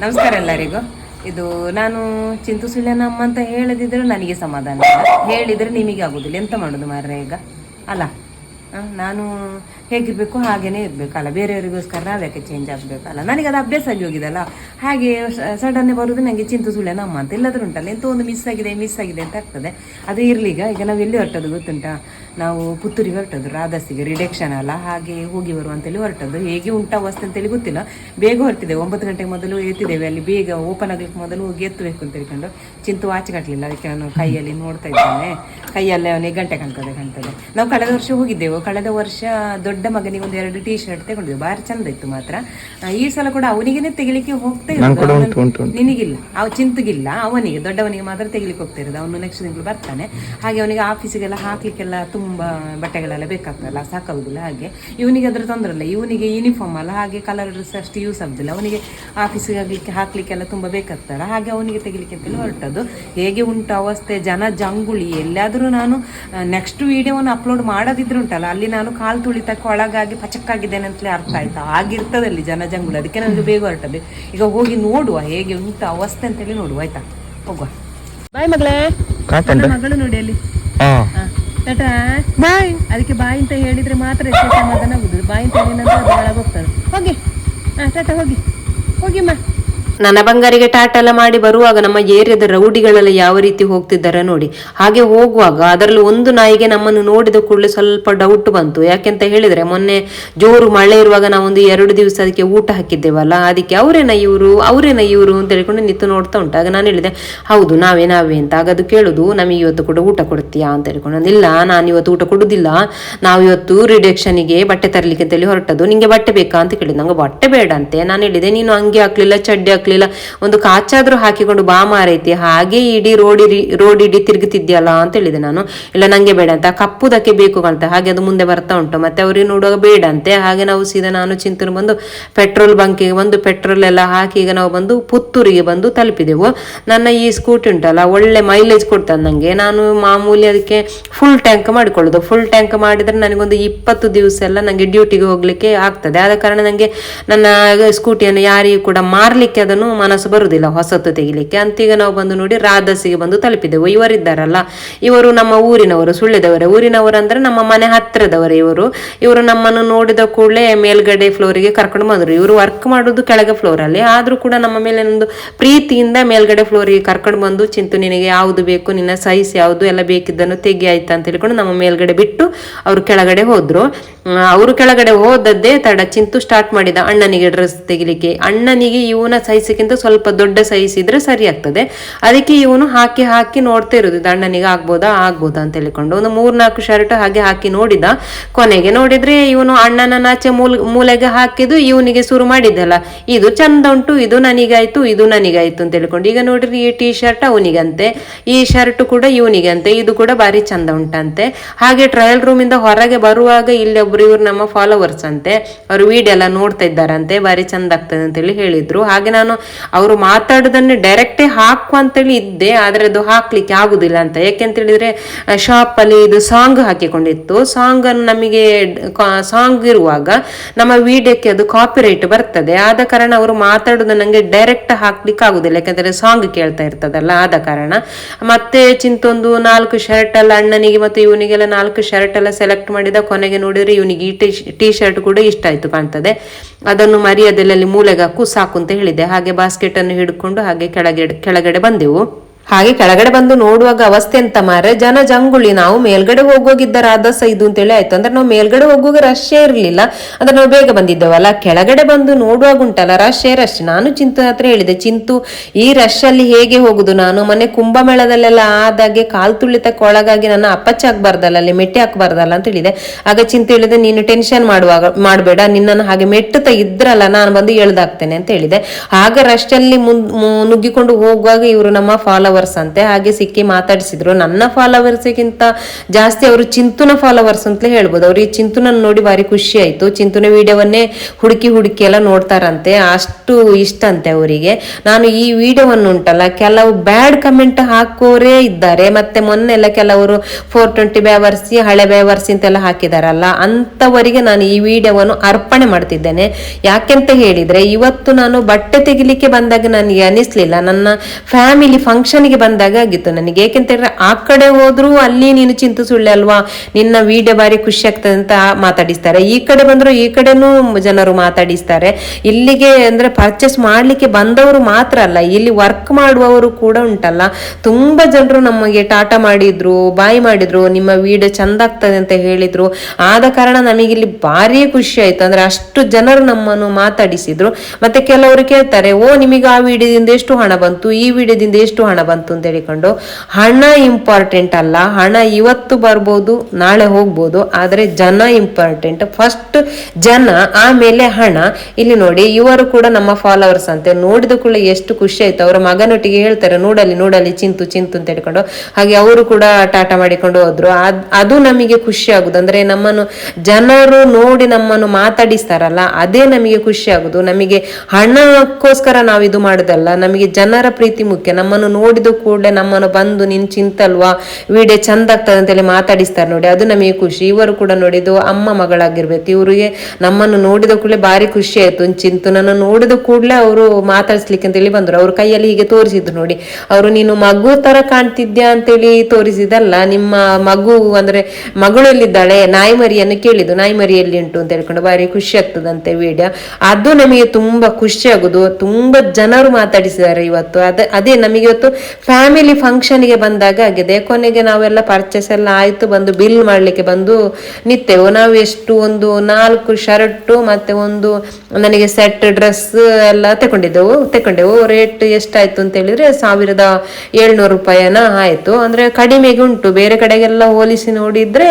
ನಮಸ್ಕಾರ ಎಲ್ಲರಿಗೂ. ಇದು ನಾನು ಚಿಂತು ಸುಳ್ಯನಮ್ಮ ಅಂತ ಹೇಳದಿದ್ರೆ ನನಗೆ ಸಮಾಧಾನ ಹೇಳಿದ್ರೆ ನಿಮಗೆ ಆಗುದಿಲ್ಲ ಎಂತ ಮಾಡೋದು ಮಾರ್ರೆ ಈಗ? ಅಲ್ಲ? ನಾನು ಹೇಗಿರಬೇಕು ಹಾಗೇನೆ ಇರಬೇಕಲ್ಲ. ಬೇರೆಯವರಿಗೋಸ್ಕರ ನಾವ್ಯಾಕೆ ಚೇಂಜ್ ಆಗಬೇಕಲ್ಲ? ನನಗೆ ಅದು ಅಭ್ಯಾಸ ಆಗಿ ಹೋಗಿದಲ್ಲ. ಹಾಗೆ ಸಡನ್ನೇ ಬರೋದು ನನಗೆ ಚಿಂತು ಸುಳ್ಯನಮ್ಮ ಅಂತ. ಇಲ್ಲದ್ರೂ ಉಂಟಲ್ಲ, ಎಂತ ಒಂದು ಮಿಸ್ ಆಗಿದೆ ಮಿಸ್ ಆಗಿದೆ ಅಂತ ಆಗ್ತದೆ. ಅದು ಇರ್ಲಿ ಈಗ ಈಗ ನಾವು ಎಲ್ಲಿ ಹೊರಟದ್ದು ಗೊತ್ತುಂಟಾ? ನಾವು ಪುತ್ತೂರಿಗೆ ಹೊರಟದ್ದು ರಾಧಾಸಿಗೆ ರಿಡಕ್ಷನ್ ಅಲ್ಲ. ಹಾಗೆ ಹೋಗಿ ಬರುವ ಅಂತೇಳಿ ಹೊರಟದ್ದು. ಹೇಗೆ ಉಂಟಾ ವಸ್ತು ಅಂತೇಳಿ ಗೊತ್ತಿಲ್ಲ. ಬೇಗ ಹೊರಟಿದ್ದೇವೆ. ಒಂಬತ್ತು ಗಂಟೆಗೆ ಮೊದಲು ಎತ್ತಿದ್ದೇವೆ. ಅಲ್ಲಿ ಬೇಗ ಓಪನ್ ಆಗ್ಲಿಕ್ಕೆ ಮೊದಲು ಹೋಗಿ ಎತ್ತಬೇಕು ಅಂತ ಹೇಳ್ಕೊಂಡು ಚಿಂತು ಆಚೆ ಕಟ್ಟಲಿಲ್ಲ ಅದಕ್ಕೆ ನಾನು ಕೈಯಲ್ಲಿ ನೋಡ್ತಾ ಇದ್ದೇನೆ. ಕೈಯಲ್ಲೇ ಅವನಿಗೆ ಗಂಟೆ ಕಾಣ್ತದೆ ಕಾಣ್ತದೆ. ನಾವು ಕಳೆದ ವರ್ಷ ಹೋಗಿದ್ದೆವು. ಕಳೆದ ವರ್ಷ ದೊಡ್ಡ ಮಗನಿಗೆ ಒಂದು ಎರಡು ಟೀ ಶರ್ಟ್ ತಗೊಂಡಿದ್ದೆ. ಬಾರಿ ಚಂದ ಇತ್ತು ಮಾತ್ರ. ಈ ಸಲ ಕೂಡ ಅವನಿಗೇನೆ ತೆಗಿಲಿಕ್ಕೆ ಹೋಗ್ತಾ ಇರೋದು. ನಿನಗಿಲ್ಲ. ಅವ ಚಿಂತಗಿಲ್ಲ. ಅವನಿಗೆ ದೊಡ್ಡವನಿಗೆ ಮಾತ್ರ ತೆಗಿಲಿಕ್ಕೆ ಹೋಗ್ತಾ ಇರೋದು. ಅವನು ನೆಕ್ಸ್ಟ್ ತಿಂಗಳು ಬರ್ತಾನೆ. ಹಾಗೆ ಅವನಿಗೆ ಆಫೀಸಿಗೆಲ್ಲ ಹಾಕ್ಲಿಕ್ಕೆಲ್ಲ ತುಂಬಾ ಬಟ್ಟೆಗಳೆಲ್ಲ ಬೇಕಾಗ್ತಲ್ಲ ಸಾಕಾಗುದಿಲ್ಲ ಹಾಗೆ. ಇವನಿಗೆ ಅದ್ರ ತೊಂದರೆ ಇಲ್ಲ. ಇವನಿಗೆ ಯೂನಿಫಾರ್ಮ್ ಅಲ್ಲ. ಹಾಗೆ ಕಲರ್ ಡ್ರೆಸ್ ಅಷ್ಟು ಯೂಸ್ ಆಗುದಿಲ್ಲ. ಅವನಿಗೆ ಆಫೀಸಿಗೆ ಆಗ್ಲಿಕ್ಕೆ ಹಾಕ್ಲಿಕ್ಕೆಲ್ಲ ತುಂಬಾ ಬೇಕಾಗ್ತಲ್ಲ ಹಾಗೆ ಅವನಿಗೆ ತೆಗಿಲಿಕ್ಕೆ ಅಂತೇಳಿ ಹೊರಟದ್ದು. ಹೇಗೆ ಉಂಟು ಅವಸ್ಥೆ? ಜನ ಜಂಗುಳಿ. ಎಲ್ಲಾದರೂ ನಾನು ನೆಕ್ಸ್ಟ್ ವಿಡಿಯೋವನ್ನು ಅಪ್ಲೋಡ್ ಮಾಡೋದಿದ್ರು ಉಂಟಲ್ಲ. ಅಲ್ಲಿ ನಾನು ಕಾಲು ತುಳಿತಕ್ಕೆ ಒಳಗಾಗಿ ಪಚಕ್ಕಾಗಿದ್ದೇನೆ ಅಂತಲೇ ಅರ್ಥ ಆಯ್ತಾ. ಆಗಿರ್ತದೆ ಅಲ್ಲಿ ಜನಜಂಗುಳಿ. ಅದಕ್ಕೆ ನನಗೆ ಬೇಗ ಹೊರಟದೆ ಈಗ ಹೋಗಿ ನೋಡುವ ಹೇಗೆ ಉಂಟು ಅವಸ್ಥೆ ಅಂತೇಳಿ ನೋಡುವ ಆಯ್ತಾ? ಹೋಗುವ. ಬಾಯ್ ಮಗಳೇ. ನನ್ನ ಮಗಳು ನೋಡಿ ಅಲ್ಲಿ. ಹಾ. ಹಾ. ಟಾಟಾ. ಬಾಯ್. ಅದಕ್ಕೆ ಬಾಯಿ ಅಂತ ಹೇಳಿದ್ರೆ ಮಾತ್ರ ಬಾಯಿ ಸಮಾಧಾನ ಆಗುದು ಬಾಯ್ ಅಂತ ಹೇಳಿದ್ರೆ ಅದು ಒಳಗೆ ಹೋಗ್ತದೆ. ಹೋಗಿ. ಹಾ ಟಾಟಾ ಹೋಗಿ. ಹೋಗಿಮ್ಮ ನನ್ನ ಬಂಗಾರಿಗೆ ಟಾಟ ಎಲ್ಲ ಮಾಡಿ ಬರುವಾಗ ನಮ್ಮ ಏರಿಯಾದ ರೌಡಿಗಳೆಲ್ಲ ಯಾವ ರೀತಿ ಹೋಗ್ತಿದ್ದಾರೆ ನೋಡಿ. ಹಾಗೆ ಹೋಗುವಾಗ ಅದರಲ್ಲಿ ಒಂದು ನಾಯಿಗೆ ನಮ್ಮನ್ನು ನೋಡಿದ ಕೂಡಲೇ ಸ್ವಲ್ಪ ಡೌಟ್ ಬಂತು. ಯಾಕೆಂತ ಹೇಳಿದ್ರೆ ಮೊನ್ನೆ ಜೋರು ಮಳೆ ಇರುವಾಗ ನಾವೊಂದು ಎರಡು ದಿವಸ ಅದಕ್ಕೆ ಊಟ ಹಾಕಿದ್ದೇವಲ್ಲ, ಅದಕ್ಕೆ ಅವರೇನ ಇವರು ಅವರೇನ ಇವರು ಅಂತ ಹೇಳ್ಕೊಂಡು ನಿಂತು ನೋಡ್ತಾ ಉಂಟು. ಆಗ ನಾನು ಹೇಳಿದೆ, ಹೌದು, ನಾವೇ ನಾವೇ ಅಂತ. ಆಗ ಅದು ಕೇಳುದು, ನಮಗೆ ಇವತ್ತು ಕೂಡ ಊಟ ಕೊಡ್ತೀಯಾ? ಅಂತ ಹೇಳ್ಕೊಂಡು, ಇಲ್ಲ, ನಾನು ಇವತ್ತು ಊಟ ಕೊಡುದಿಲ್ಲ. ನಾವು ಇವತ್ತು ರಿಡಕ್ಷನಿಗೆ ಬಟ್ಟೆ ತರಲಿಕ್ಕೆ ಅಂತೇಳಿ ಹೊರಟದು ನಿಂಗೆ ಬಟ್ಟೆ ಬೇಕಾ? ಅಂತ ಕೇಳಿದ್. ನಂಗೆ ಬಟ್ಟೆ ಬೇಡ ಅಂತೆ. ನಾನು ಹೇಳಿದೆ, ನೀನು ಅಂಗಿ ಹಾಕ್ಲಿಲ್ಲ, ಚಡ್ಡಿ ಒಂದು ಕಾಚಾದ್ರೂ ಹಾಕಿಕೊಂಡು ಬಾ ಮಾರೈತಿ ಹಾಗೆ ಇಡೀ ರೋಡ್ ರೋಡ್ ಇಡೀ ತಿರುಗುತ್ತಿದ್ಯಲ್ಲ ಅಂತ ಹೇಳಿದೆ ನಾನು. ಇಲ್ಲ, ನಂಗೆ ಬೇಡ ಅಂತ. ಕಪ್ಪುದಕ್ಕೆ ಬೇಕು ಅಂತ. ಹಾಗೆ ಅದು ಮುಂದೆ ಬರ್ತಾ ಉಂಟು. ಮತ್ತೆ ಅವ್ರಿಗೆ ನೋಡುವಾಗ ಬೇಡ ಅಂತೆ. ಹಾಗೆ ನಾವು ಸೀದಾ ನಾನು ಚಿಂತನೆ ಬಂದು ಪೆಟ್ರೋಲ್ ಬಂಕಿಗೆ ಬಂದು ಪೆಟ್ರೋಲ್ ಎಲ್ಲ ಹಾಕಿ ಈಗ ನಾವು ಬಂದು ಪುತ್ತೂರಿಗೆ ಬಂದು ತಲುಪಿದೆವು. ನನ್ನ ಈ ಸ್ಕೂಟಿ ಉಂಟಲ್ಲ, ಒಳ್ಳೆ ಮೈಲೇಜ್ ಕೊಡ್ತದೆ ನನಗೆ ನಾನು ಮಾಮೂಲಿ ಅದಕ್ಕೆ ಫುಲ್ ಟ್ಯಾಂಕ್ ಮಾಡಿಕೊಳ್ಳೋದು. ಫುಲ್ ಟ್ಯಾಂಕ್ ಮಾಡಿದ್ರೆ ನನಗೊಂದು ಇಪ್ಪತ್ತು ದಿವಸ ಎಲ್ಲ ನನಗೆ ಡ್ಯೂಟಿಗೆ ಹೋಗ್ಲಿಕ್ಕೆ ಆಗ್ತದೆ. ಆದ ಕಾರಣ ನನಗೆ ನನ್ನ ಸ್ಕೂಟಿಯನ್ನು ಯಾರಿಗೂ ಕೂಡ ಮಾರ್ಲಿಕ್ಕೆ ಅದನ್ನು ಮನಸ್ಸು ಬರುವುದಿಲ್ಲ ಹೊಸತು ತೆಗಿಲಿಕ್ಕೆ. ಅಂತೀಗ ನಾವು ಬಂದು ನೋಡಿ ರಾಧಸಿಗೆ ಬಂದು ತಲುಪಿದೆವು. ಇವರಿದ್ದಾರಲ್ಲ, ಇವರು ನಮ್ಮ ಊರಿನವರು ಸುಳ್ಳಿದವರೇ ಊರಿನವರು ಅಂದ್ರೆ ನಮ್ಮ ಮನೆ ಹತ್ತಿರದವರೇ ಇವರು. ಇವರು ನಮ್ಮನ್ನು ನೋಡಿದ ಕೂಡಲೇ ಮೇಲ್ಗಡೆ ಫ್ಲೋರಿಗೆ ಕರ್ಕೊಂಡು ಬಂದರು. ಇವರು ವರ್ಕ್ ಮಾಡೋದು ಕೆಳಗೆ ಫ್ಲೋರ್ ಅಲ್ಲಿ. ಆದ್ರೂ ಕೂಡ ನಮ್ಮ ಮೇಲೆ ಒಂದು ಪ್ರೀತಿಯಿಂದ ಮೇಲ್ಗಡೆ ಫ್ಲೋರಿಗೆ ಕರ್ಕೊಂಡು ಬಂದು, ಚಿಂತು, ನಿನಗೆ ಯಾವುದು ಬೇಕು? ನಿನ್ನ ಸೈಜ್ ಯಾವುದು? ಎಲ್ಲ ಬೇಕಿದ್ದನ್ನು ತೆಗಿ, ಆಯ್ತಾ? ಅಂತ ಹೇಳ್ಕೊಂಡು ನಮ್ಮ ಮೇಲ್ಗಡೆ ಬಿಟ್ಟು ಅವರು ಕೆಳಗಡೆ ಹೋದ್ರು. ಅವರು ಕೆಳಗಡೆ ಹೋದದ್ದೇ ತಡ. ಚಿಂತು ಸ್ಟಾರ್ಟ್ ಮಾಡಿದ ಅಣ್ಣನಿಗೆ ಡ್ರೆಸ್ ತೆಗಿಲಿಕ್ಕೆ. ಅಣ್ಣನಿಗೆ ಇವನ ಸೈಜ್ಗಿಂತ ಸ್ವಲ್ಪ ದೊಡ್ಡ ಸೈಜ್ ಇದ್ರೆ ಸರಿ ಆಗ್ತದೆ. ಅದಕ್ಕೆ ಇವನು ಹಾಕಿ ಹಾಕಿ ನೋಡ್ತಾ ಇರೋದು ಅಣ್ಣನಿಗೆ ಆಗ್ಬೋದಾ? ಆಗ್ಬೋದಾ ಅಂತ ಹೇಳಿಕೊಂಡು ಒಂದು ಮೂರ್ನಾಲ್ಕು ಶರ್ಟ್ ಹಾಗೆ ಹಾಕಿ ನೋಡಿದ. ಕೊನೆಗೆ ನೋಡಿದ್ರೆ ಇವನು ಅಣ್ಣನ ಮೂಲ, ಮೂಲೆಗೆ ಹಾಕಿದ್ದು ಇವನಿಗೆ ಶುರು ಮಾಡಿದ್ದಲ್ಲ. ಇದು ಚಂದ ಉಂಟು, ಇದು ನನಗಾಯ್ತು ಇದು ನನಗಾಯ್ತು ಅಂತ ಹೇಳ್ಕೊಂಡು ಈಗ ನೋಡ್ರಿ ಈ ಟೀ ಶರ್ಟ್ ಅವನಿಗಂತೆ, ಈ ಶರ್ಟ್ ಕೂಡ ಇವನಿಗಂತೆ. ಇದು ಕೂಡ ಭಾರಿ ಚಂದ ಉಂಟಂತೆ. ಹಾಗೆ ಟ್ರಯಲ್ ರೂಮ್ ಇಂದ ಹೊರಗೆ ಬರುವಾಗ ಇಲ್ಲಿ ಒಬ್ರು ಇವ್ರು ನಮ್ಮ ಫಾಲೋವರ್ಸ್ ಅಂತೆ, ಅವರು ವಿಡಿಯೋ ಎಲ್ಲ ನೋಡ್ತಾ ಇದ್ದಾರಂತೆ, ಭಾರಿ ಚಂದ ಆಗ್ತದೆ ಅಂತೇಳಿ ಹೇಳಿದ್ರು. ಹಾಗೆ ನಾನು ಅವರು ಮಾತಾಡೋದನ್ನು ಡೈರೆಕ್ಟೇ ಹಾಕು ಅಂತೇಳಿ ಇದ್ದೆ, ಆದ್ರೆ ಅದು ಹಾಕ್ಲಿಕ್ಕೆ ಆಗುದಿಲ್ಲ ಅಂತ. ಯಾಕೆಂತ ಹೇಳಿದ್ರೆ ಶಾಪ್ ಅಲ್ಲಿ ಇದು ಸಾಂಗ್ ಹಾಕಿಕೊಂಡಿತ್ತು. ಸಾಂಗ್ ಅನ್ನು ನಮಗೆ ಸಾಂಗ್ ಇರುವಾಗ ನಮ್ಮ ವಿಡಿಯೋಕ್ಕೆ ಅದು ಕಾಪಿರೈಟ್ ಬರ್ತದೆ. ಆದ ಕಾರಣ ಅವರು ಮಾತಾಡೋದು ನಂಗೆ ಡೈರೆಕ್ಟ್ ಹಾಕ್ಲಿಕ್ಕೆ ಆಗುದಿಲ್ಲ. ಯಾಕಂದ್ರೆ ಸಾಂಗ್ ಕೇಳ್ತಾ ಇರ್ತದಲ್ಲ, ಆದ ಕಾರಣ. ಮತ್ತೆ ಚಿಂತೊಂದು ನಾಲ್ಕು ಶರ್ಟ್ ಎಲ್ಲ ಅಣ್ಣನಿಗೆ ಮತ್ತೆ ಇವನಿಗೆಲ್ಲ ನಾಲ್ಕು ಶರ್ಟ್ ಎಲ್ಲ ಸೆಲೆಕ್ಟ್ ಮಾಡಿದ, ಕೊನೆಗೆ ನೋಡಿದ್ರೆ ಇವನಿಗೆ ಈ ಟೀ ಶರ್ಟ್ ಕೂಡ ಇಷ್ಟ ಆಯ್ತು ಕಾಣ್ತದೆ. ಅದನ್ನು ಮರಿಯದೆಲ್ಲಿ ಮೂಲೆಗಾಕು ಸಾಕು ಅಂತ ಹೇಳಿದೆ. ಹಾಗೆ ಬಾಸ್ಕೆಟ್ ಅನ್ನು ಹಿಡ್ಕೊಂಡು ಹಾಗೆ ಕೆಳಗೆ ಕೆಳಗಡೆ ಬಂದೆವು. ಹಾಗೆ ಕೆಳಗಡೆ ಬಂದು ನೋಡುವಾಗ ಅವಸ್ಥೆ ಅಂತ ಮಾರೆ ಜನ ಜಂಗುಳಿ, ನಾವು ಮೇಲ್ಗಡೆ ಹೋಗೋಗಿದ್ದ ರಾಧಸ ಇದು ಅಂತೇಳಿ ಆಯ್ತು. ಅಂದ್ರೆ ನಾವು ಮೇಲ್ಗಡೆ ಹೋಗುವಾಗ ರಶ್ಶೇ ಇರಲಿಲ್ಲ. ಅಂದ್ರೆ ನಾವು ಬೇಗ ಬಂದಿದ್ದೇವಲ್ಲ, ಕೆಳಗಡೆ ಬಂದು ನೋಡುವಾಗ ಉಂಟಲ್ಲ ರಶ್ಶೇ ರಶ್ ನಾನು ಚಿಂತು ಹತ್ರ ಹೇಳಿದೆ, ಚಿಂತು, ಈ ರಶ್ ಅಲ್ಲಿ ಹೇಗೆ ಹೋಗುದು ನಾನು? ಮೊನ್ನೆ ಕುಂಭಮೇಳದಲ್ಲೆಲ್ಲ ಆದಾಗೆ ಕಾಲ್ ತುಳಿತಕ್ಕೆ ಒಳಗಾಗಿ ನನ್ನ ಅಪ್ಪಚ್ಚ ಹಾಕ್ಬಾರ್ದಲ್ಲ ಅಲ್ಲಿ ಮೆಟ್ಟಿ ಹಾಕ್ಬಾರ್ದಲ್ಲ ಅಂತ ಹೇಳಿದೆ. ಆಗ ಚಿಂತೆ ಹೇಳಿದೆ, ನೀನು ಟೆನ್ಷನ್ ಮಾಡುವಾಗ, ಮಾಡಬೇಡ, ನಿನ್ನನ್ನು ಹಾಗೆ ಮೆಟ್ಟುತ್ತಾ ಇದ್ರಲ್ಲ, ನಾನು ಬಂದು ಎಳ್ದಾಕ್ತೇನೆ ಅಂತ ಹೇಳಿದೆ. ಆಗ ರಶ್ ಅಲ್ಲಿ ಮುನ್- ಮು- ನುಗ್ಗಿಕೊಂಡು ಹೋಗುವಾಗ ಇವರು ನಮ್ಮ ಫಾಲೋವರ್ ಫಾಲೋವರ್ಸ್ ಅಂತೆ. ಹಾಗೆ ಸಿಕ್ಕಿ ಮಾತಾಡಿಸಿದ್ರು. ನನ್ನ ಫಾಲೋವರ್ಸ್ಗಿಂತ ಜಾಸ್ತಿ ಅವರು ಚಿಂತುನ ಫಾಲೋವರ್ಸ್ ಅಂತಲೇ ಹೇಳ್ಬೋದು. ಅವ್ರಿಗೆ ಚಿಂತುನ ನೋಡಿ ಭಾರಿ ಖುಷಿ ಆಯ್ತು. ಚಿಂತುನ ವಿಡಿಯೋವನ್ನೇ ಹುಡುಕಿ ಹುಡುಕಿ ಎಲ್ಲ ನೋಡ್ತಾರಂತೆ. ಅಷ್ಟು ಇಷ್ಟ ಅಂತೆ ಅವರಿಗೆ. ನಾನು ಈ ವಿಡಿಯೋವನ್ನು ಉಂಟಲ್ಲ ಕೆಲವು ಬ್ಯಾಡ್ ಕಮೆಂಟ್ ಹಾಕೋರೇ ಇದ್ದಾರೆ. ಮತ್ತೆ ಮೊನ್ನೆ ಎಲ್ಲ ಕೆಲವರು ಫೋರ್ ಟ್ವೆಂಟಿ ಬೇವರ್ಸಿ ಹಳೆ ಬೇವರ್ಸಿ ಅಂತೆಲ್ಲ ಹಾಕಿದಾರಲ್ಲ. ಅಂತವರಿಗೆ ನಾನು ಈ ವಿಡಿಯೋವನ್ನು ಅರ್ಪಣೆ ಮಾಡ್ತಿದ್ದೇನೆ. ಯಾಕೆಂತ ಹೇಳಿದ್ರೆ, ಇವತ್ತು ನಾನು ಬಟ್ಟೆ ತೆಗಿಲಿಕ್ಕೆ ಬಂದಾಗ ನನಗೆ ಅನಿಸ್ಲಿಲ್ಲ. ನನ್ನ ಫ್ಯಾಮಿಲಿ ಫಂಕ್ಷನ್ಗೆ ಬಂದಾಗ ಆಗಿತ್ತು. ನನಗೆ ಏಕೆಂತ ಹೇಳಿದ್ರೆ ಆ ಕಡೆ ಹೋದ್ರು ಅಲ್ಲಿ ನೀನು ಚಿಂತು ಸುಳ್ಳೆ ಅಲ್ವಾ? ನಿನ್ನ ವಿಡಿಯೋ ಬಾರಿ ಖುಷಿ ಆಗ್ತದೆ ಅಂತ ಮಾತಾಡಿಸ್ತಾರೆ. ಈ ಕಡೆ ಬಂದ್ರು ಈ ಕಡೆನೂ ಜನರು ಮಾತಾಡಿಸ್ತಾರೆ. ಇಲ್ಲಿಗೆ ಅಂದ್ರೆ ಪರ್ಚೇಸ್ ಮಾಡ್ಲಿಕ್ಕೆ ಬಂದವರು ಮಾತ್ರ ಅಲ್ಲ, ಇಲ್ಲಿ ವರ್ಕ್ ಮಾಡುವವರು ಕೂಡ ಉಂಟಲ್ಲ. ತುಂಬಾ ಜನರು ನಮಗೆ ಟಾಟಾ ಮಾಡಿದ್ರು, ಬಾಯಿ ಮಾಡಿದ್ರು, ನಿಮ್ಮ ವಿಡಿಯೋ ಚಂದ ಆಗ್ತದೆ ಅಂತ ಹೇಳಿದ್ರು. ಆದ ಕಾರಣ ನಮಗೆ ಇಲ್ಲಿ ಭಾರಿ ಖುಷಿ ಆಯ್ತು. ಅಂದ್ರೆ ಅಷ್ಟು ಜನರು ನಮ್ಮನ್ನು ಮಾತಾಡಿಸಿದ್ರು. ಮತ್ತೆ ಕೆಲವರು ಕೇಳ್ತಾರೆ, ಓ, ನಿಮಗೆ ಆ ವಿಡಿಯೋದಿಂದ ಎಷ್ಟು ಹಣ ಬಂತು? ಈ ವಿಡಿಯೋದಿಂದ ಎಷ್ಟು ಹಣ ಬಂತು? ಅಂತ ಹೇಳಿಕೊಂಡು, ಹಣ ಇಂಪಾರ್ಟೆಂಟ್ ಅಲ್ಲ, ಹಣ ಇವತ್ತು ಬರ್ಬೋದು, ನಾಳೆ ಹೋಗ್ಬೋದು, ಆದ್ರೆ ಜನ ಇಂಪಾರ್ಟೆಂಟ್ ಫಸ್ಟ್ ಜನ, ಆಮೇಲೆ ಹಣ. ಇಲ್ಲಿ ನೋಡಿ, ಇವರು ಕೂಡ ನಮ್ಮ ಫಾಲೋವರ್ಸ್ ಅಂತೆ. ನೋಡಿದ ಕೂಡ ಎಷ್ಟು ಖುಷಿ ಆಯ್ತು. ಅವರ ಮಗನೊಟ್ಟಿಗೆ ಹೇಳ್ತಾರೆ ನೋಡಲಿ ನೋಡಲಿ ಚಿಂತು ಚಿಂತು ಅಂತ ಹೇಳ್ಕೊಂಡು. ಹಾಗೆ ಅವರು ಕೂಡ ಟಾಟ ಮಾಡಿಕೊಂಡು ಹೋದ್ರು. ಅದು ನಮಗೆ ಖುಷಿ ಆಗುದು. ಅಂದ್ರೆ ನಮ್ಮನ್ನು, ಜನರು ನೋಡಿ ನಮ್ಮನ್ನು ಮಾತಾಡಿಸ್ತಾರಲ್ಲ, ಅದೇ ನಮಗೆ ಖುಷಿ ಆಗುದು. ನಮಗೆ ಹಣಕ್ಕೋಸ್ಕರ ನಾವು ಇದು ಮಾಡುದಲ್ಲ. ನಮಗೆ ಜನರ ಪ್ರೀತಿ ಮುಖ್ಯ. ನಮ್ಮನ್ನು ನೋಡಿದ ಕೂಡಲೇ ನಮ್ಮನ್ನು ಬಂದು ನಿನ್ ಚಿಂತಲ್ವಾ? ವಿಡಿಯೋ ಚಂದ ಆಗ್ತದೆ ಅಂತೇಳಿ ಮಾತಾಡಿಸ್ತಾರೆ ನೋಡಿ. ಅದು ನಮಗೆ ಖುಷಿ. ಇವರು ಕೂಡ ನೋಡಿದ್ದು ಅಮ್ಮ ಮಗಳಾಗಿರ್ಬೇಕು. ಇವರಿಗೆ ನಮ್ಮನ್ನು ನೋಡಿದ ಕೂಡಲೇ ಭಾರಿ ಖುಷಿ ಆಯ್ತು. ಚಿಂತು. ನನ್ನ ನೋಡಿದ ಕೂಡಲೇ ಅವರು ಮಾತಾಡಿಸ್ಲಿಕ್ಕೆ ಅಂತೇಳಿ ಬಂದರು. ಅವ್ರ ಕೈಯಲ್ಲಿ ಹೀಗೆ ತೋರಿಸಿದ್ರು ನೋಡಿ. ಅವರು, ನೀನು ಮಗು ತರ ಕಾಣ್ತಿದ್ಯಾ? ಅಂತೇಳಿ ತೋರಿಸಿದಲ್ಲ. ನಿಮ್ಮ ಮಗು ಅಂದ್ರೆ ಮಗಳು ಎಲ್ಲಿದ್ದಾಳೆ? ನಾಯಿ ಮರಿಯನ್ನು ಕೇಳಿದ್ದು. ನಾಯಿಮರಿಯಲ್ಲಿ ಉಂಟು ಅಂತ ಹೇಳ್ಕೊಂಡು ಭಾರಿ ಖುಷಿ ಆಗ್ತದಂತೆ ವಿಡಿಯೋ. ಅದು ನಮಗೆ ತುಂಬಾ ಖುಷಿ ಆಗುದು. ತುಂಬಾ ಜನರು ಮಾತಾಡಿಸಿದ್ದಾರೆ ಇವತ್ತು. ಅದ, ಅದೇ ನಮಗೆ ಇವತ್ತು ಫ್ಯಾಮಿಲಿ ಫಂಕ್ಷನ್ಗೆ ಬಂದಾಗ ಆಗಿದೆ. ಕೊನೆಗೆ ನಾವೆಲ್ಲ ಪರ್ಚೇಸ್ ಎಲ್ಲ ಆಯ್ತು, ಬಂದು ಬಿಲ್ ಮಾಡ್ಲಿಕ್ಕೆ ಬಂದು ನಿತ್ತೆವು. ನಾವು ಎಷ್ಟು ಒಂದು ನಾಲ್ಕು ಶರ್ಟು ಮತ್ತೆ ಒಂದು ನನಗೆ ಸೆಟ್ ಡ್ರೆಸ್ ಎಲ್ಲ ತಗೊಂಡಿದ್ದೆವು. ತಗೊಂಡೆವು. ರೇಟ್ ಎಷ್ಟಾಯ್ತು ಅಂತ ಹೇಳಿದ್ರೆ ಸಾವಿರದ ಏಳ್ನೂರು ರೂಪಾಯಿನ ಆಯ್ತು. ಅಂದ್ರೆ ಕಡಿಮೆಗೆ ಉಂಟು. ಬೇರೆ ಕಡೆಗೆಲ್ಲ ಹೋಲಿಸಿ ನೋಡಿದ್ರೆ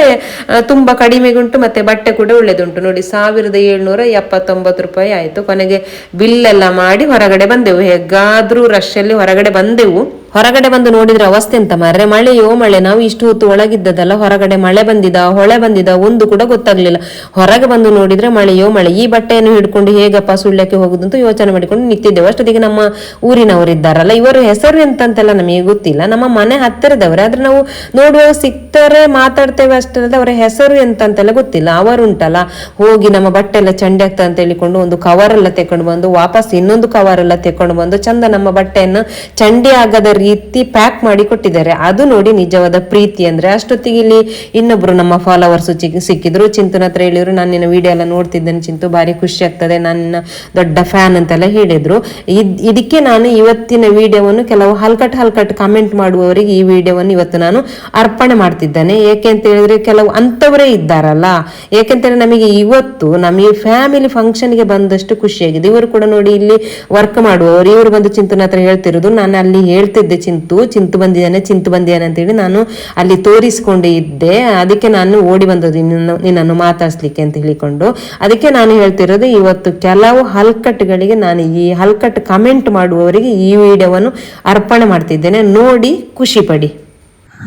ತುಂಬಾ ಕಡಿಮೆಗೆ ಉಂಟು ಮತ್ತೆ ಬಟ್ಟೆ ಕೂಡ ಒಳ್ಳೇದುಂಟು. ನೋಡಿ, ಸಾವಿರದ ಏಳ್ನೂರ ಎಪ್ಪತ್ತೊಂಬತ್ತು ರೂಪಾಯಿ ಆಯ್ತು. ಕೊನೆಗೆ ಬಿಲ್ ಎಲ್ಲ ಮಾಡಿ ಹೊರಗಡೆ ಬಂದೆವು. ಹೇಗಾದ್ರೂ ಅಲ್ಲಿ ಹೊರಗಡೆ ಬಂದೆವು. ಹೊರಗಡೆ ಬಂದು ನೋಡಿದ್ರೆ ಅವಸ್ಥೆ ಎಂತ? ಮಾರ್ರೆ, ಮಳೆಯೋ ಮಳೆ. ನಾವು ಇಷ್ಟು ಹೊತ್ತು ಒಳಗಿದ್ದದಲ್ಲ ಹೊರಗಡೆ ಮಳೆ ಬಂದಿದ, ಹೊಳೆ ಬಂದಿದ, ಒಂದು ಕೂಡ ಗೊತ್ತಾಗ್ಲಿಲ್ಲ. ಹೊರಗೆ ಬಂದು ನೋಡಿದ್ರೆ ಮಳೆಯೋ ಮಳೆ. ಈ ಬಟ್ಟೆಯನ್ನು ಹಿಡ್ಕೊಂಡು ಹೇಗಪ್ಪ ಸುಳ್ಳಕ್ಕೆ ಹೋಗುದು ಅಂತ ಯೋಚನೆ ಮಾಡಿಕೊಂಡು ನಿಂತಿದ್ದೆವು. ಅಷ್ಟೊತ್ತಿಗೆ ನಮ್ಮ ಊರಿನವರಿದ್ದಾರಲ್ಲ ಇವರು ಹೆಸರು ಎಂತಂತೆಲ್ಲ ನಮಗೆ ಗೊತ್ತಿಲ್ಲ. ನಮ್ಮ ಮನೆ ಹತ್ತಿರದವರೇ. ಆದ್ರೆ ನಾವು ನೋಡುವಾಗ ಸಿಗ್ತಾರೆ ಮಾತಾಡ್ತೇವೆ ಅಷ್ಟೇ ಅಲ್ಲದೆ ಅವರ ಹೆಸರು ಎಂತಂತೆಲ್ಲ ಗೊತ್ತಿಲ್ಲ. ಅವರುಂಟಲ್ಲ ಹೋಗಿ ನಮ್ಮ ಬಟ್ಟೆ ಎಲ್ಲ ಚಂಡಿ ಆಗ್ತದೆ ಅಂತ ಹೇಳಿಕೊಂಡು ಒಂದು ಕವರ್ ಎಲ್ಲ ತೆಕೊಂಡು ಬಂದು, ವಾಪಸ್ ಇನ್ನೊಂದು ಕವರ್ ಎಲ್ಲ ತೆಕೊಂಡು ಬಂದು, ಚಂದ ನಮ್ಮ ಬಟ್ಟೆಯನ್ನು ಚಂಡಿ ಆಗದ ರೀತಿ ಪ್ಯಾಕ್ ಮಾಡಿ ಕೊಟ್ಟಿದ್ದಾರೆ. ಅದು ನೋಡಿ ನಿಜವಾದ ಪ್ರೀತಿ ಅಂದ್ರೆ ಅಷ್ಟೊತ್ತಿಗೆ ಇಲ್ಲಿ ಇನ್ನೊಬ್ರು ನಮ್ಮ ಫಾಲೋವರ್ಸ್ ಸಿಕ್ಕಿದ್ರು. ಚಿಂತನ ಹತ್ರ ಹೇಳಿದ್ರು, ನಾನು ನಿನ್ನ ವಿಡಿಯೋ ಎಲ್ಲ ನೋಡ್ತಿದ್ದೇನೆ ಚಿಂತು, ಭಾರಿ ಖುಷಿ ಆಗ್ತದೆ. ನನ್ನ ದೊಡ್ಡ ಫ್ಯಾನ್ ಅಂತೆಲ್ಲ ಹೇಳಿದ್ರು. ಇದ್- ಇದಕ್ಕೆ ನಾನು ಇವತ್ತಿನ ವಿಡಿಯೋವನ್ನು ಕೆಲವು ಹಲ್ಕಟ್ ಹಲ್ಕಟ್ ಕಮೆಂಟ್ ಮಾಡುವವರಿಗೆ ಈ ವಿಡಿಯೋವನ್ನು ಇವತ್ತು ನಾನು ಅರ್ಪಣೆ ಮಾಡ್ತಿದ್ದೇನೆ. ಏಕೆ ಅಂತ ಹೇಳಿದ್ರೆ ಕೆಲವು ಅಂತವರೇ ಇದ್ದಾರಲ್ಲ. ಏಕೆಂತೇಳಿ ನಮಗೆ ಇವತ್ತು ನಮಗೆ ಫ್ಯಾಮಿಲಿ ಫಂಕ್ಷನ್ಗೆ ಬಂದಷ್ಟು ಖುಷಿಯಾಗಿದೆ. ಇವರು ಕೂಡ ನೋಡಿ ಇಲ್ಲಿ ವರ್ಕ್ ಮಾಡುವವರು. ಇವರು ಬಂದು ಚಿಂತನ ಹತ್ರ ಹೇಳ್ತಿರೋದು, ನಾನು ಅಲ್ಲಿ ಹೇಳ್ತಿದ್ದೆ ಚಿಂತು ಚಿಂತು ಬಂದಿದ್ದಾನೆ ಚಿಂತು ಬಂದಿದ್ದಾನೆ ಅಂತೇಳಿ ನಾನು ಅಲ್ಲಿ ತೋರಿಸ್ಕೊಂಡು ಇದ್ದೆ. ಅದಕ್ಕೆ ನಾನು ಓಡಿ ಬಂದದ್ದು, ನಿನ್ನನ್ನು ನಿನ್ನನ್ನು ಮಾತಾಡ್ಸ್ಲಿಕ್ಕೆ ಅಂತ ಹೇಳಿಕೊಂಡು. ಅದಕ್ಕೆ ನಾನು ಹೇಳ್ತಿರೋದು, ಇವತ್ತು ಕೆಲವು ಹಲ್ಕಟ್ಟುಗಳಿಗೆ ನಾನು ಈ ಹಲ್ಕಟ್ ಕಮೆಂಟ್ ಮಾಡುವವರಿಗೆ ಈ ವಿಡಿಯೋವನ್ನು ಅರ್ಪಣೆ ಮಾಡ್ತಿದ್ದೇನೆ. ನೋಡಿ, ಖುಷಿ ಪಡಿ.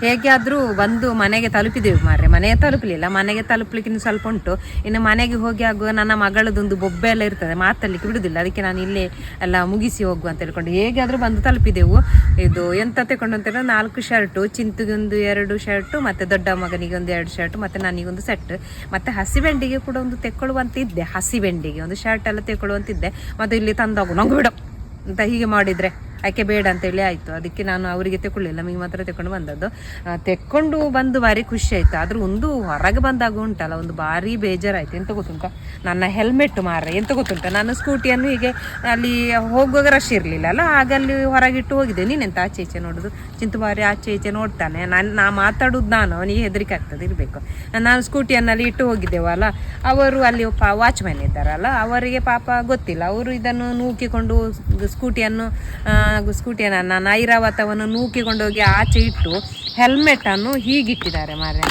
ಹೇಗೆ ಆದರೂ ಬಂದು ಮನೆಗೆ ತಲುಪಿದೆವು ಮಾರ್ರೆ. ಮನೆಗೆ ತಲುಪಲಿಲ್ಲ. ಮನೆಗೆ ತಲುಪಲಿಕ್ಕೆ ಸ್ವಲ್ಪ ಉಂಟು. ಇನ್ನು ಮನೆಗೆ ಹೋಗಿ ಆಗುವ ನನ್ನ ಮಗಳದೊಂದು ಬೊಬ್ಬೆ ಎಲ್ಲ ಇರ್ತದೆ. ಮಾತಲ್ಲಿ ಬಿಡುವುದಿಲ್ಲ ಅದಕ್ಕೆ ನಾನು ಇಲ್ಲೇ ಎಲ್ಲ ಮುಗಿಸಿ ಹೋಗುವ ಅಂತ ಹೇಳ್ಕೊಂಡು ಹೇಗೆ ಆದರೂ ಬಂದು ತಲುಪಿದೆವು. ಇದು ಎಂತ ತಗೊಂಡು ಅಂತ ನಾಲ್ಕು ಶರ್ಟು, ಚಿಂತುಗೊಂದು ಎರಡು ಶರ್ಟು, ಮತ್ತೆ ದೊಡ್ಡ ಮಗನಿಗೆ ಒಂದು ಎರಡು ಶರ್ಟ್, ಮತ್ತೆ ನನಗೊಂದು ಸೆಟ್, ಮತ್ತೆ ಹಸಿಬೆಂಡಿಗೆ ಕೂಡ ಒಂದು ತೆಕ್ಕೊಳ್ಳುವಂತ ಇದ್ದೆ ಹಸಿ ಬೆಂಡಿಗೆ ಒಂದು ಶರ್ಟ್ ಎಲ್ಲ ತೆಕ್ಕೊಳ್ಳುವಂತಿದ್ದೆ. ಮತ್ತೆ ಇಲ್ಲಿ ತಂದಾಗು ನಂಗೆ ಬಿಡು. ಅಂತ ಹೀಗೆ ಮಾಡಿದ್ರೆ. ಆಕೆ ಬೇಡ ಅಂತೇಳಿ ಆಯಿತು. ಅದಕ್ಕೆ ನಾನು ಅವರಿಗೆ ತೆಕೊಳ್ಳಿಲ್ಲ ನಮಗೆ ಮಾತ್ರ ತೆಕೊಂಡು ಬಂದದ್ದು. ತೆಕ್ಕೊಂಡು ಬಂದು ಭಾರಿ ಖುಷಿ ಆಯ್ತು. ಆದರೂ ಒಂದು ಹೊರಗೆ ಬಂದಾಗ ಉಂಟಲ್ಲ, ಒಂದು ಭಾರಿ ಬೇಜಾರಾಯ್ತು. ಎಂತ ಗೊತ್ತುಂಟ? ನನ್ನ ಹೆಲ್ಮೆಟ್ ಮಾರ್ರೆ. ಎಂತ ಗೊತ್ತುಂಟ? ನಾನು ಸ್ಕೂಟಿಯನ್ನು ಹೀಗೆ ಅಲ್ಲಿ ಹೋಗುವಾಗ ರಶ್ ಇರಲಿಲ್ಲ ಅಲ್ಲ? ಆಗ ಅಲ್ಲಿ ಹೊರಗಿಟ್ಟು ಹೋಗಿದ್ದೆ. ನೀನೆಂತ ಆಚೆ ಈಚೆ ನೋಡೋದು? ಚಿಂತು ಬಾರಿ ಆಚೆ ಈಚೆ ನೋಡ್ತಾನೆ. ನಾನು, ನಾ ಮಾತಾಡೋದು ನಾನು. ಅವನಿಗೆ ಹೆದರಿಕೆ ಆಗ್ತದೆ, ಇರಬೇಕು. ನಾನು ಸ್ಕೂಟಿಯನ್ನು ಅಲ್ಲಿ ಇಟ್ಟು ಹೋಗಿದ್ದೇವಲ್ಲ ಅವರು ಅಲ್ಲಿ ಒಬ್ಬ ವಾಚ್ಮ್ಯಾನ್ ಇದ್ದಾರಲ್ಲ? ಅವರಿಗೆ ಪಾಪ ಗೊತ್ತಿಲ್ಲ. ಅವರು ಇದನ್ನು ನೂಕಿಕೊಂಡು ಸ್ಕೂಟಿಯನ್ನು ಸ್ಕೂಟಿಯನ್ನು ನೈರಾವತವನ್ನು ಐರಾವತವನ್ನು ನೂಕಿಕೊಂಡು ಹೋಗಿ ಆಚೆ ಇಟ್ಟು ಹೆಲ್ಮೆಟನ್ನು ಹೀಗಿಟ್ಟಿದ್ದಾರೆ ಮಾರೆ?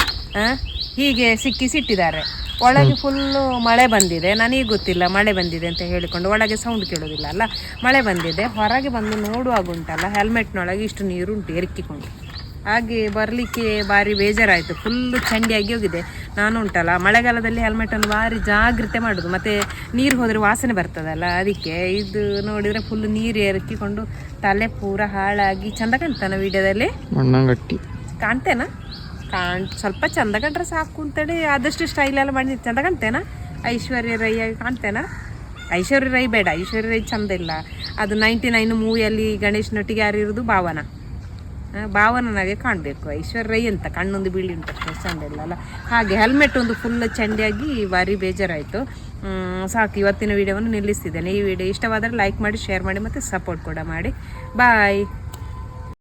ಹೀಗೆ ಸಿಕ್ಕಿಸಿಟ್ಟಿದ್ದಾರೆ. ಒಳಗೆ ಫುಲ್ಲು ಮಳೆ ಬಂದಿದೆ. ನನಗೆ ಗೊತ್ತಿಲ್ಲ ಮಳೆ ಬಂದಿದೆ ಅಂತ ಹೇಳಿಕೊಂಡು ಒಳಗೆ ಸೌಂಡ್ ಕೇಳೋದಿಲ್ಲ ಅಲ್ಲ? ಮಳೆ ಬಂದಿದೆ. ಹೊರಗೆ ಬಂದು ನೋಡುವಾಗ ಉಂಟಲ್ಲ ಹೆಲ್ಮೆಟ್ನೊಳಗೆ ಇಷ್ಟು ನೀರು ಉಂಟು ಎರಕಿಕೊಂಡು ಹಾಗೆ ಬರಲಿಕ್ಕೆ ಭಾರಿ ಬೇಜಾರಾಯಿತು. ಫುಲ್ ಚಂಡಿಯಾಗಿ ಹೋಗಿದೆ. ನಾನು ಉಂಟಲ್ಲ ಮಳೆಗಾಲದಲ್ಲಿ ಹೆಲ್ಮೆಟನ್ನು ಭಾರಿ ಜಾಗ್ರತೆ ಮಾಡೋದು. ಮತ್ತು ನೀರು ಹೋದರೆ ವಾಸನೆ ಬರ್ತದಲ್ಲ ಅದಕ್ಕೆ ಇದು ನೋಡಿದರೆ ಫುಲ್ ನೀರು ಎರಕಿಕೊಂಡು ತಲೆ ಪೂರ ಹಾಳಾಗಿ ಚಂದ ಕಾಣ್ತಾನ ವಿಡಿಯೋದಲ್ಲಿ. ಮಣ್ಣಂಗಟ್ಟಿ. ಕಾಣ್ತೇನಾ? ಕಾಣ್ ಸ್ವಲ್ಪ ಚಂದ ಕಂಡ್ರೆ ಸಾಕು ಅಂತೇಳಿ ಆದಷ್ಟು ಸ್ಟೈಲ್ ಎಲ್ಲ ಮಾಡಿ ಚಂದ ಕಾಣ್ತೇನಾ ಐಶ್ವರ್ಯ ರೈ ಆಗಿ ಕಾಣ್ತೇನಾ? ಐಶ್ವರ್ಯ ರೈ ಬೇಡ ಐಶ್ವರ್ಯ ರೈ ಚಂದ ಇಲ್ಲ. ಅದು ನೈಂಟಿ ನೈನ್ ಮೂವಿಯಲ್ಲಿ ಗಣೇಶನೊಟ್ಟಿಗೆ ಯಾರು ಇರೋದು ಭಾವನ. ಭಾವನನಾಗೆ ಕಾಣಬೇಕು. ಐಶ್ವರ್ಯ ರೈ ಅಂತ ಕಣ್ಣೊಂದು ಬೀಳಿ ಉಂಟು ಚಂದ ಅಲ್ಲ? ಹಾಗೆ ಹೆಲ್ಮೆಟ್ ಒಂದು ಫುಲ್ ಚಂಡಿಯಾಗಿ ಭಾರಿ ಬೇಜಾರಾಯಿತು. ಸಾಕು, ಇವತ್ತಿನ ವಿಡಿಯೋವನ್ನು ನಿಲ್ಲಿಸ್ತಿದ್ದೇನೆ. ಈ ವಿಡಿಯೋ ಇಷ್ಟವಾದರೆ ಲೈಕ್ ಮಾಡಿ ಶೇರ್ ಮಾಡಿ ಮತ್ತು ಸಪೋರ್ಟ್ ಕೂಡ ಮಾಡಿ. ಬಾಯ್